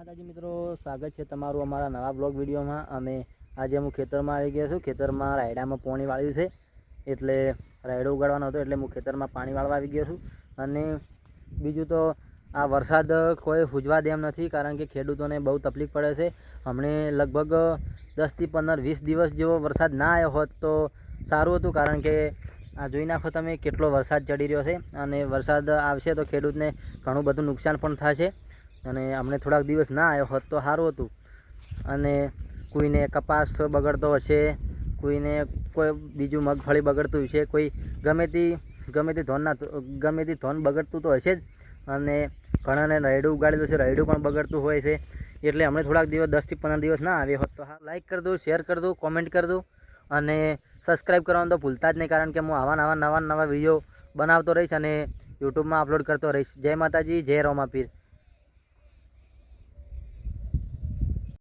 માતાજી મિત્રો, સ્વાગત છે તમારું અમારા નવા બ્લોગ વિડીયોમાં. અને આજે હું ખેતરમાં આવી ગયો છું. ખેતરમાં રાયડામાં પાણી વાળ્યું છે. એટલે રાયડો ઉગાડવાનો હતો, એટલે હું ખેતરમાં પાણી વાળવા આવી ગયો છું. અને બીજું તો આ વરસાદ કોઈ હુજવા દેમ નથી, કારણ કે ખેડૂતોને બહુ તકલીફ પડે છે. હમણે લગભગ દસથી પંદર વીસ દિવસ જેવો વરસાદ ના આવ્યો હોત તો સારું હતું, કારણ કે આ જોઈ નાખો તમે કેટલો વરસાદ ચડી રહ્યો છે. અને વરસાદ આવશે તો ખેડૂતને ઘણું બધું નુકસાન પણ થશે. અને અમને થોડાક દિવસ ના આવ્યો હોત તો સારું હતું. અને કોઈને કપાસ બગડતો હશે, કોઈને કોઈ બીજું મગફળી બગડતું હશે, કોઈ ગમે તે ગમે તે ધોનના ગમે તે ધોન બગડતું તો હશે જ. અને ઘણાને રાયડું ઉગાડેલું છે, રાયડું પણ બગડતું હોય છે. એટલે અમને થોડાક દિવસ દસથી પંદર દિવસ ના આવ્યો હોત તો હા લાઈક કરી દો શેર કરી કોમેન્ટ કરી અને સબસ્ક્રાઈબ કરવાનું તો ભૂલતા જ નહીં, કારણ કે હું આવા નવા નવા નવા વીડિયો બનાવતો રહીશ અને યુટ્યુબમાં અપલોડ કરતો રહીશ. જય માતાજી, જય રોમાપીર.